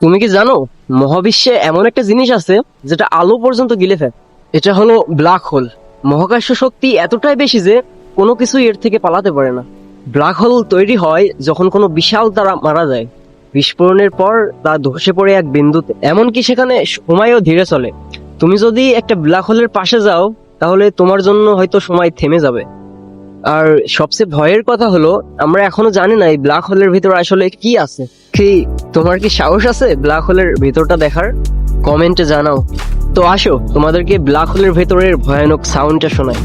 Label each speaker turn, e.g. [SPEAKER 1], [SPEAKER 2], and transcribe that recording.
[SPEAKER 1] তুমি কি জানো, মহাবিশ্বে এমন একটা জিনিস আছে যেটা আলো পর্যন্ত গিলে ফেলে। এটা হলো ব্ল্যাক হোল। মহাকাশ শক্তি এতটাই বেশি যে কোনো কিছু এর থেকে পালাতে পারে না। ব্ল্যাক হোল তৈরি হয় যখন কোনো বিশাল তারা মারা যায়। বিস্ফোরণের পর তা ধসে পড়ে এক বিন্দুতে। এমনকি সেখানে সময়ও ধীরে চলে। তুমি যদি একটা ব্ল্যাক হোলের পাশে যাও, তাহলে তোমার জন্য হয়তো সময় থেমে যাবে। আর সবচেয়ে ভয়ের কথা হলো, আমরা এখনও জানি না এই ব্ল্যাক হোলের ভিতরে আসলে কি আছে। কি, তোমার কি সাহস আছে ব্ল্যাক হোলের ভিতরটা দেখার? কমেন্টে জানাও। তো আসো, তোমাদেরকে ব্ল্যাক হোলের ভেতরের ভয়ানক সাউন্ডটা শোনায়